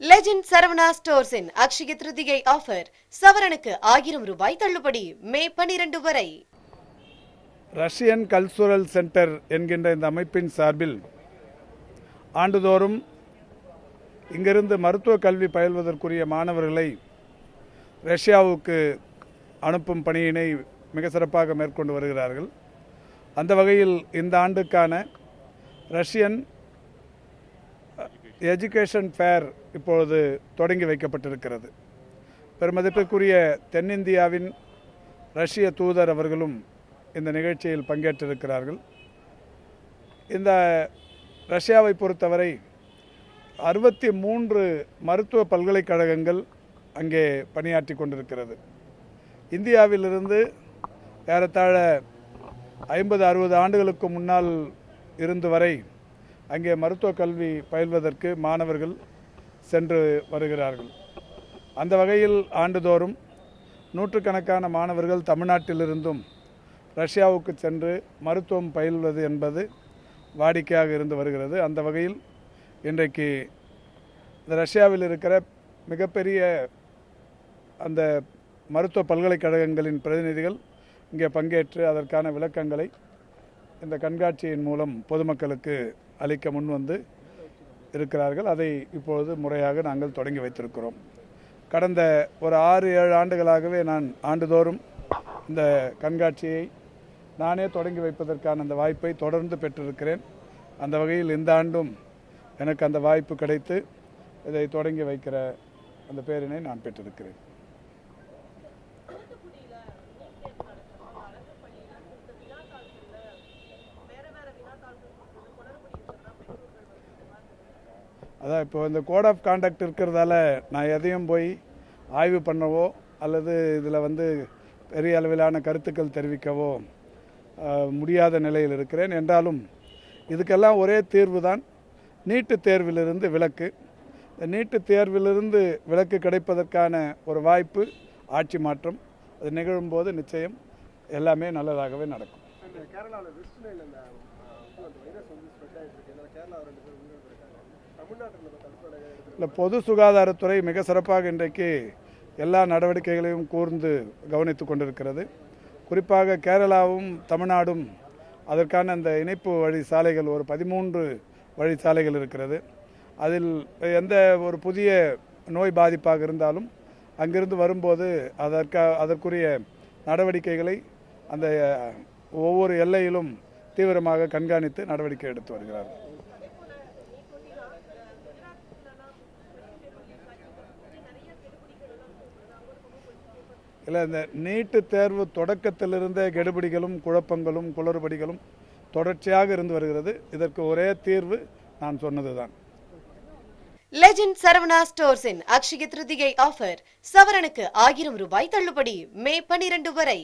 Legend Saravana ஸ்டோர்ஸின் Akshaya Tritiya offer சவரனுக்கு ஆயிரம் ரூபாய் தள்ளுபடி மே பனிரெண்டு வரை. ரஷ்யன் கல்ச்சுரல் சென்டர் என்கின்ற இந்த அமைப்பின் சார்பில் ஆண்டுதோறும் இங்கிருந்து மருத்துவ கல்வி பயில்வதற்குரிய மாணவர்களை ரஷ்யாவுக்கு அனுப்பும் பணியினை மிக சிறப்பாக மேற்கொண்டு வருகிறார்கள். அந்த வகையில் இந்த ஆண்டுக்கான ரஷ்யன் எஜுகேஷன் ஃபேர் இப்பொழுது தொடங்கி வைக்கப்பட்டிருக்கிறது. பெருமதிப்பிற்குரிய தென்னிந்தியாவின் ரஷ்ய தூதர் அவர்களும் இந்த நிகழ்ச்சியில் பங்கேற்றிருக்கிறார்கள். இந்த ரஷ்யாவை பொறுத்தவரை அறுபத்தி மூன்று மருத்துவ பல்கலைக்கழகங்கள் அங்கே பணியாற்றி கொண்டிருக்கிறது. இந்தியாவிலிருந்து ஏறத்தாழ ஐம்பது அறுபது ஆண்டுகளுக்கு முன்னால் இருந்து வரை அங்கே மருத்துவ கல்வி பயில்வதற்கு மாணவர்கள் சென்று வருகிறார்கள். அந்த வகையில் ஆண்டுதோறும் நூற்றுக்கணக்கான மாணவர்கள் தமிழ்நாட்டிலிருந்தும் ரஷ்யாவுக்கு சென்று மருத்துவம் பயில்வது என்பது வாடிக்கையாக இருந்து வருகிறது. அந்த வகையில் இன்றைக்கு இந்த ரஷ்யாவில் இருக்கிற மிகப்பெரிய அந்த மருத்துவ பல்கலைக்கழகங்களின் பிரதிநிதிகள் இங்கே பங்கேற்று அதற்கான விளக்கங்களை இந்த கண்காட்சியின் மூலம் பொதுமக்களுக்கு அளிக்க முன் வந்து இருக்கிறார்கள். அதை இப்பொழுது முறையாக நாங்கள் தொடங்கி வைத்திருக்கிறோம். கடந்த ஒரு ஆறு ஏழு ஆண்டுகளாகவே நான் ஆண்டுதோறும் இந்த கண்காட்சியை நானே தொடங்கி வைப்பதற்கான அந்த வாய்ப்பை தொடர்ந்து பெற்றிருக்கிறேன். அந்த வகையில் இந்த ஆண்டும் எனக்கு அந்த வாய்ப்பு கிடைத்து இதை தொடங்கி வைக்கிற அந்த பேரினை நான் பெற்றிருக்கிறேன். அதான் இப்போ இந்த கோட் ஆஃப் காண்டக்ட் இருக்கிறதால நான் எதையும் போய் ஆய்வு பண்ணவோ அல்லது இதில் வந்து பெரிய அளவிலான கருத்துக்கள் தெரிவிக்கவோ முடியாத நிலையில் இருக்கிறேன். என்றாலும் இதுக்கெல்லாம் ஒரே தீர்வு தான் நீட்டு தேர்விலிருந்து விலக்கு. இந்த நீட்டு தேர்விலிருந்து விலக்கு கிடைப்பதற்கான ஒரு வாய்ப்பு ஆட்சி மாற்றம். அது நிகழும்போது நிச்சயம் எல்லாமே நல்லதாகவே நடக்கும். கேரளாவில் அந்த வைரஸ் வந்து ஸ்ப்ரெட் ஆகிட்டு இருக்கு. ரெண்டு பேர் இல்லை பொது சுகாதாரத்துறை மிக சிறப்பாக இன்றைக்கு எல்லா நடவடிக்கைகளையும் கூர்ந்து கவனித்து கொண்டிருக்கிறது. குறிப்பாக கேரளாவும் தமிழ்நாடும் அதற்கான அந்த இணைப்பு வழி சாலைகள் ஒரு பதிமூன்று வழி சாலைகள் இருக்கிறது. அதில் எந்த ஒரு புதிய நோய் பாதிப்பாக இருந்தாலும் அங்கிருந்து வரும்போது அதற்கா அதற்குரிய நடவடிக்கைகளை அந்த ஒவ்வொரு எல்லையிலும் தீவிரமாக கண்காணித்து நடவடிக்கை எடுத்து வருகிறார்கள். இல்லை இந்த நீட்டு தேர்வு தொடக்கத்திலிருந்தே கெடுபிடிகளும் குழப்பங்களும் குளறுபடிகளும் தொடர்ச்சியாக இருந்து வருகிறது. இதற்கு ஒரே தீர்வு நான் சொன்னதுதான். லெஜெண்ட் சரவணா ஸ்டோர்ஸின் அக்ஷய திருதிகை ஆஃபர் சவரனுக்கு ஆயிரம் ரூபாய் தள்ளுபடி மே பனிரெண்டு வரை.